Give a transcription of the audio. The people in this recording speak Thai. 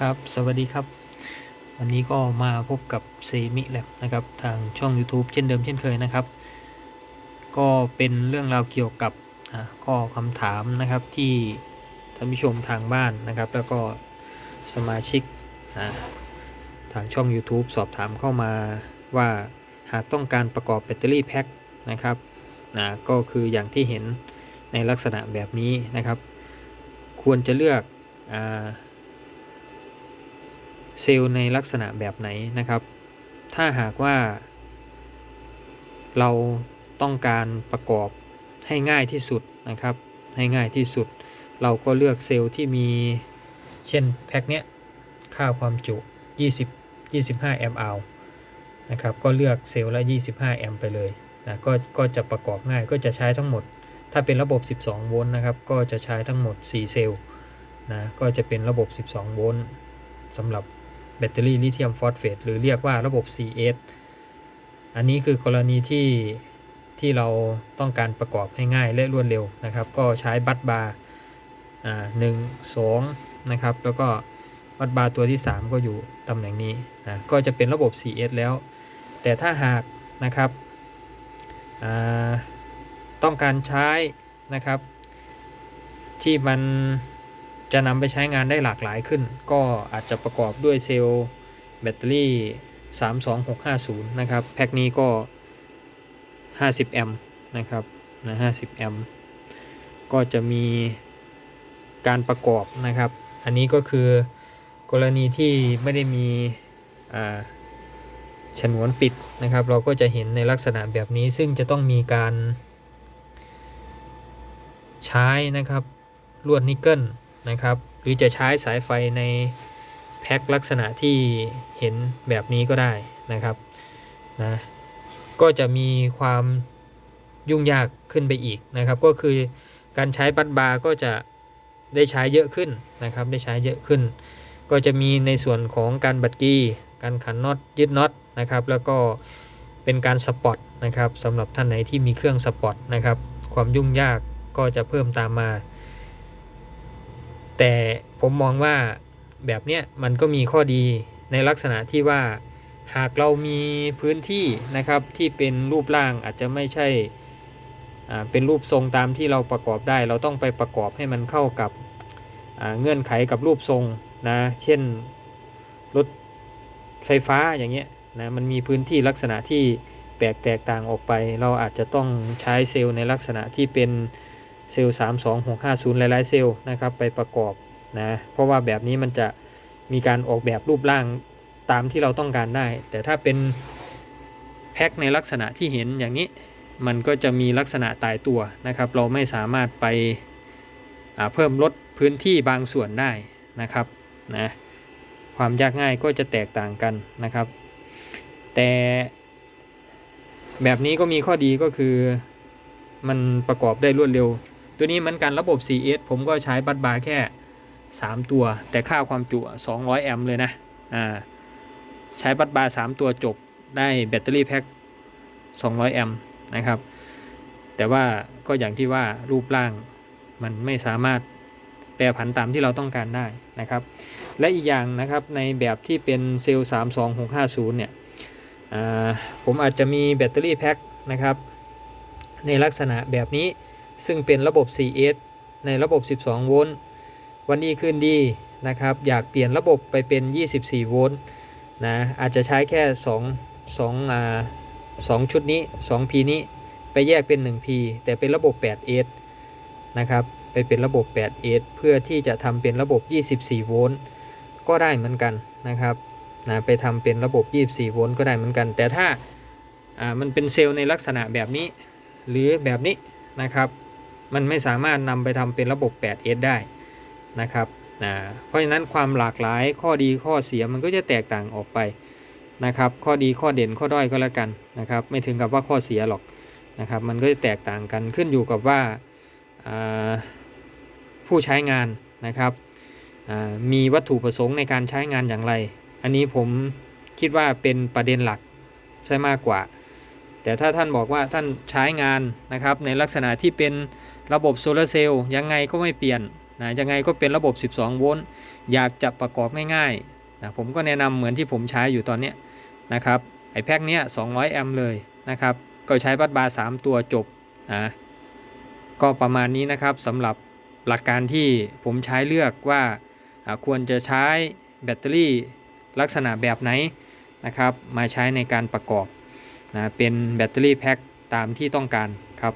ครับสวัสดีครับ วันนี้ก็มาพบกับเซมิแลบนะครับทางช่อง YouTube เช่นเดิมเช่นเคยนะครับ ก็เป็นเรื่องราวเกี่ยวกับข้อคำถามนะครับที่ท่านผู้ชมทางบ้านนะครับ แล้วก็สมาชิกทางช่อง YouTube สอบถามเข้ามาว่าหากต้องการประกอบแบตเตอรี่แพ็คนะครับนะก็คืออย่างที่เห็นในลักษณะแบบนี้นะครับ ควรจะเลือกอา เซลล์ในลักษณะแบบไหนนะครับ ถ้าหากว่า เราต้องการประกอบให้ง่ายที่สุดนะครับ ให้ง่ายที่สุด เราก็เลือกเซลล์ที่มีเช่นแพ็คเนี้ยค่าความจุ 20 25 แอมป์เอานะครับ ก็เลือกเซลล์ละ 25 แอมป์ไปเลยนะก็ก็จะประกอบง่ายก็จะใช้ทั้งหมด ถ้าเป็นระบบ 12 โวลต์นะครับ ก็จะใช้ทั้งหมด 4 เซลล์นะก็จะเป็นระบบ 12 โวลต์สำหรับ แบตเตอรี่ลิเธียมฟอสเฟตหรือเรียกว่าระบบ CS อันนี้คือกรณีที่ที่เราต้องการประกอบให้ง่ายและรวดเร็วนะครับ ก็ใช้บัตบาร์อ่าหนึ่งสองนะครับ แล้วก็บัตบาร์ตัวที่ 3 ก็อยู่ตำแหน่งนี้นะก็จะเป็นระบบ CS แล้ว แต่ถ้าหากนะครับอ่าต้องการใช้นะครับ ที่มัน จะนำไปใช้งานได้หลากหลายขึ้น ก็อาจจะประกอบด้วยเซลล์แบตเตอรี่ 32650 นะครับ แพ็คนี้ก็ 50 แอมป์นะครับนะ50 แอมป์ก็จะมีการประกอบนะครับ อันนี้ก็คือกรณีที่ไม่ได้มีฉนวนปิดนะครับ เราก็จะเห็นในลักษณะแบบนี้ซึ่งจะต้องมีการใช้นะครับลวดนิกเกิล นะครับ หรือจะใช้สายไฟในแพ็คลักษณะที่เห็นแบบนี้ก็ได้นะครับนะก็จะมีความยุ่งยากขึ้นไปอีกนะครับ ก็คือการใช้บัตบาร์ก็จะได้ใช้เยอะขึ้นนะครับ ได้ใช้เยอะขึ้น ก็จะมีในส่วนของการบัดกี้ การขันน็อตยึดน็อตนะครับ แล้วก็เป็นการสปอตนะครับสำหรับท่านไหนที่มีเครื่องสปอตนะครับ ความยุ่งยากก็จะเพิ่มตามมา แต่ผมมองว่าแบบเนี้ยมันก็มีข้อดีในลักษณะที่ว่าหากเรามีพื้นที่นะครับที่เป็นรูปร่างอาจจะไม่ใช่เป็นรูปทรงตามที่เราประกอบได้ เราต้องไปประกอบให้มันเข้ากับเงื่อนไขกับรูปทรงนะเช่นรถไฟฟ้าอย่างเงี้ยนะมันมีพื้นที่ลักษณะที่แปลกแตกต่างออกไป เราอาจจะต้องใช้เซลล์ในลักษณะที่เป็น เซลล์3 2 6 5 0หลายๆเซลล์นะครับไปประกอบนะเพราะว่าแบบนี้มันจะมีการออกแบบรูปร่างตามที่เราต้องการได้ แต่ถ้าเป็นแพ็คในลักษณะที่เห็นอย่างนี้มันก็จะมีลักษณะตายตัวนะครับ เราไม่สามารถไปเพิ่มลดพื้นที่บางส่วนได้นะครับนะความยากง่ายก็จะแตกต่างกันนะครับ แต่แบบนี้ก็มีข้อดีก็คือมันประกอบได้รวดเร็ว ตัวนี้เหมือนกันระบบ 4S ผมก็ใช้บัตบาร์แค่ 3 ตัว แต่ค่าความจุ 200 แอมป์เลยนะอ่าใช้บัตบาร์ 3 ตัวจบได้แบตเตอรี่แพ็ค 200 แอมป์นะครับ แต่ว่าก็อย่างที่ว่ารูปร่างมันไม่สามารถแปรผันตามที่เราต้องการได้นะครับ และอีกอย่างนะครับในแบบที่เป็นเซลล์ 32650 เนี่ยผมอาจจะมีแบตเตอรี่แพ็คนะครับ ในลักษณะแบบนี้ ซึ่งเป็นระบบ 4S ในระบบ 12 โวลต์วันดีคืนดีนะครับ อยากเปลี่ยนระบบไปเป็น 24 โวลต์นะอาจจะใช้แค่ 2 2อ่า2ชุดนี้ 2P นี้ไปแยกเป็น 1P แต่เป็นระบบ 8S นะครับ ไปเป็นระบบ 8S เพื่อที่จะทำเป็นระบบ 24 โวลต์ก็ได้เหมือนกันนะครับนะไปทำเป็นระบบ 24 โวลต์ก็ได้เหมือนกัน แต่ถ้าอ่ามันเป็นเซลล์ในลักษณะแบบนี้ หรือแบบนี้นะครับ มันไม่สามารถนำไปทำเป็นระบบ 8S ได้นะครับนะเพราะฉะนั้นความหลากหลายข้อดีข้อเสียมันก็จะแตกต่างออกไปนะครับ ข้อดีข้อเด่นข้อด้อยก็แล้วกันนะครับ ไม่ถึงกับว่าข้อเสียหรอกนะครับ มันก็จะแตกต่างกันขึ้นอยู่กับว่าผู้ใช้งานนะครับมีวัตถุประสงค์ในการใช้งานอย่างไร อันนี้ผมคิดว่าเป็นประเด็นหลักใช่มากกว่า แต่ถ้าท่านบอกว่าท่านใช้งานนะครับในลักษณะที่เป็น ระบบโซลาร์เซลล์ยังไงก็ไม่เปลี่ยนนะยังไงก็เป็นระบบ 12 โวลต์อยากจะประกอบง่ายๆนะผมก็แนะนำเหมือนที่ผมใช้อยู่ตอนนี้นะครับไอแพ็คเนี้ย 200 แอมป์เลยนะครับก็ใช้บัตบาร์ 3 ตัวจบนะก็ประมาณนี้นะครับสำหรับหลักการที่ผมใช้เลือกว่าอ่าควรจะใช้แบตเตอรี่ลักษณะแบบไหนนะครับมาใช้ในการประกอบนะเป็นแบตเตอรี่แพ็คตามที่ต้องการครับ